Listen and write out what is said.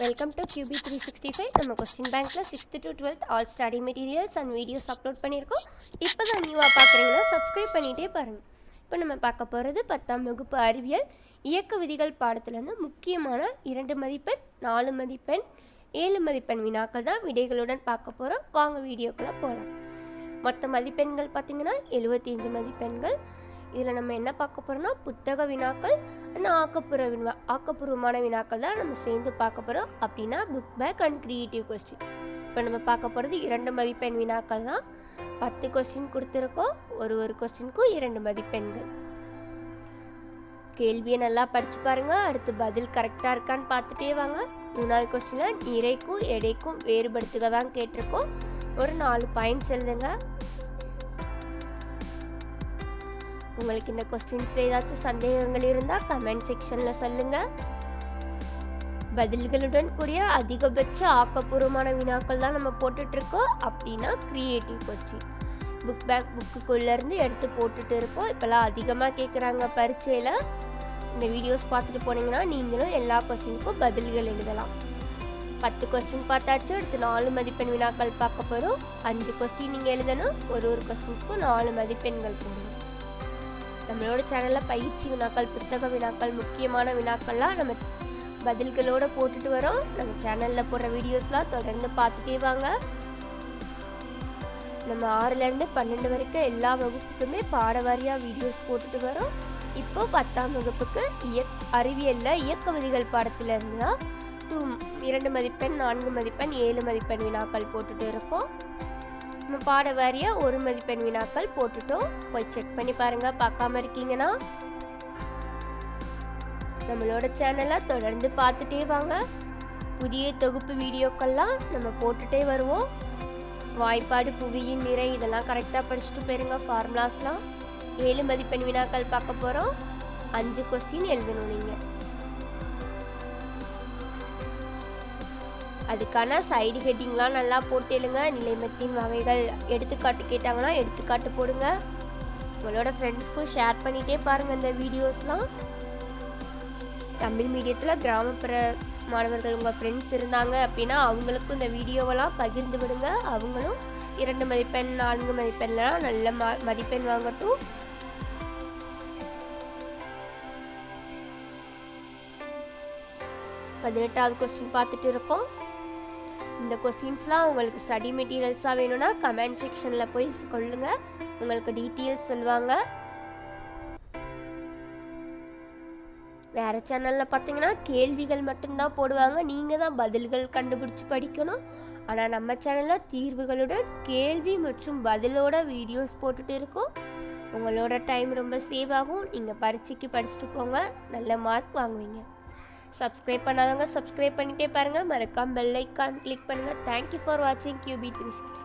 Welcome to QB three sixty five நம்ம question பேங்க்கில் sixth to twelfth all study materials and videos upload பண்ணியிருக்கோம். இப்போ தான் நியூவாக பார்க்குறீங்கன்னா சப்ஸ்கிரைப் பண்ணிகிட்டே பாருங்கள் இப்போ நம்ம பார்க்க போகிறது பத்தாம் வகுப்பு அறிவியல். இயக்க விதிகள் பாடத்துலேருந்து முக்கியமான இரண்டு மதிப்பெண் நாலு மதிப்பெண் ஏழு மதிப்பெண் வினாக்கள் தான் விடைகளுடன் பார்க்க போகிறோம் வாங்க வீடியோக்குள்ளே போகலாம் மொத்த மதிப்பெண்கள் பார்த்தீங்கன்னா எழுபத்தி மதிப்பெண்கள் இதில் நம்ம என்ன பார்க்க போகிறோம்னா புத்தக வினாக்கள் ஆனால் ஆக்கப்பூர்வ வினா ஆக்கப்பூர்வமான வினாக்கள் தான் நம்ம சேர்ந்து பார்க்க போகிறோம் அப்படின்னா book back and creative question இப்போ நம்ம பார்க்க போகிறது இரண்டு மதிப்பெண் வினாக்கள் தான். பத்து கொஸ்டின் கொடுத்துருக்கோம். ஒரு ஒரு கொஸ்டினுக்கும் இரண்டு மதிப்பெண்கள். கேள்வியை நல்லா படித்து பாருங்கள் அடுத்து பதில் கரெக்டாக இருக்கான்னு பார்த்துட்டே வாங்க. மூணாவது கொஸ்டினில் நிறைக்கும் எடைக்கும் வேறுபடுத்துக தான் கேட்டிருக்கோம். ஒரு நாலு பாயிண்ட்ஸ் எழுதுங்க. உங்களுக்கு இந்த கொஸ்டின்ஸில் ஏதாச்சும் சந்தேகங்கள் இருந்தால் கமெண்ட் செக்ஷனில் சொல்லுங்கள் பதில்களுடன் கூடிய அதிகபட்ச ஆக்கப்பூர்வமான வினாக்கள் தான் நம்ம போட்டுட்ருக்கோம். அப்படின்னா க்ரியேட்டிவ் கொஸ்டின் புக் பேக் புக்குக்குள்ளேருந்து எடுத்து போட்டுட்டு இருக்கோம். இப்போல்லாம் அதிகமாக கேட்குறாங்க பரீட்சையில். இந்த வீடியோஸ் பார்த்துட்டு போனீங்கன்னா நீங்களும் எல்லா கொஸ்டினுக்கும் பதில்கள் எழுதலாம். பத்து கொஸ்டின் பார்த்தாச்சு. அடுத்து நாலு மதிப்பெண் வினாக்கள் பார்க்க போகிறோம் அஞ்சு கொஸ்டின் நீங்கள் எழுதணும். ஒரு ஒரு கொஸ்டின்ஸ்க்கும் நாலு மதிப்பெண்கள் போடணும். நம்மளோட சேனலில் பயிற்சி வினாக்கள் புத்தக வினாக்கள் முக்கியமான வினாக்கள்லாம் நம்ம பதில்களோட போட்டுட்டு வரோம். நம்ம சேனலில் போடுற வீடியோஸ்லாம் தொடர்ந்து பார்த்துட்டே வாங்க. நம்ம ஆறுலேருந்து பன்னெண்டு வரைக்கும் எல்லா வகுப்புக்குமே பாட வாரியாக வீடியோஸ் போட்டுட்டு வரோம். இப்போ பத்தாம் வகுப்புக்கு இயக் அறிவியலில் இயக்க விதிகள் பாடத்திலிருந்து தான் டூ இரண்டு மதிப்பெண் நான்கு மதிப்பெண் ஏழு மதிப்பெண் வினாக்கள் போட்டுட்டு இருப்போம். நம்ம பாட வாரிய ஒரு மதிப்பெண் வினாக்கள் போட்டுட்டோம். போய் செக் பண்ணி பாருங்க பார்க்காம இருக்கீங்கன்னா. நம்மளோட சேனலை தொடர்ந்து பார்த்துட்டே வாங்க. புதிய தொகுப்பு வீடியோக்கள்லாம் நம்ம போட்டுட்டே வருவோம். வாய்ப்பாடு புவியின் நிறை இதெல்லாம் கரெக்டாக படிச்சுட்டு போயிருங்க ஃபார்முலாஸ்லாம் ஏழு மதிப்பெண் வினாக்கள் பார்க்க போகிறோம் அஞ்சு கொஸ்டின் எழுதணும் நீங்கள் அதுக்கான சைடு ஹெட்டிங்லாம் நல்லா போட்டு நிலைமத்தின் வகைகள் எடுத்துக்காட்டு கேட்டாங்கன்னா எடுத்துக்காட்டு போடுங்க. உங்களோட ஃப்ரெண்ட்ஸ்க்கும் ஷேர் பண்ணிகிட்டே பாருங்கள் இந்த வீடியோஸ்லாம் தமிழ் மீடியத்தில் கிராமப்புற மாணவர்கள் உங்கள் ஃப்ரெண்ட்ஸ் இருந்தாங்க அப்படின்னா அவங்களுக்கும் இந்த வீடியோவெல்லாம் பகிர்ந்து விடுங்க. அவங்களும் இரண்டு மதிப்பெண் நான்கு மதிப்பெண்லாம் நல்ல ம மதிப்பெண் வாங்கட்டும். பதினெட்டாவது கொஸ்டின் பார்த்துட்டு இருக்கோம் இந்த கொஸ்டின்ஸ்லாம் உங்களுக்கு ஸ்டடி மெட்டீரியல்ஸாக வேணும்னா கமெண்ட் செக்ஷனில் போய் சொல்லுங்கள் உங்களுக்கு டீட்டெயில்ஸ் சொல்லுவாங்க. வேறு சேனலில் பார்த்தீங்கன்னா கேள்விகள் மட்டும்தான் போடுவாங்க. நீங்கள் தான் பதில்கள் கண்டுபிடிச்சி படிக்கணும். ஆனால் நம்ம சேனலில் தீர்வுகளுடன் கேள்வி மற்றும் பதிலோட வீடியோஸ் போட்டுட்டு இருக்கோம். உங்களோட டைம் ரொம்ப சேவ் ஆகும். நீங்கள் பரீட்சைக்கு படிச்சுட்டு போங்க. நல்ல மார்க் வாங்குவீங்க. சப்ஸ்கிரைப் பண்ணாதவங்க சப்ஸ்கிரைப் பண்ணிட்டே பாருங்கள் மறக்காம பெல் ஐக்கான் கிளிக் பண்ணுங்கள் தேங்க்யூ ஃபார் வாட்சிங் கியூபி த்ரீ சிக்ஸ்டி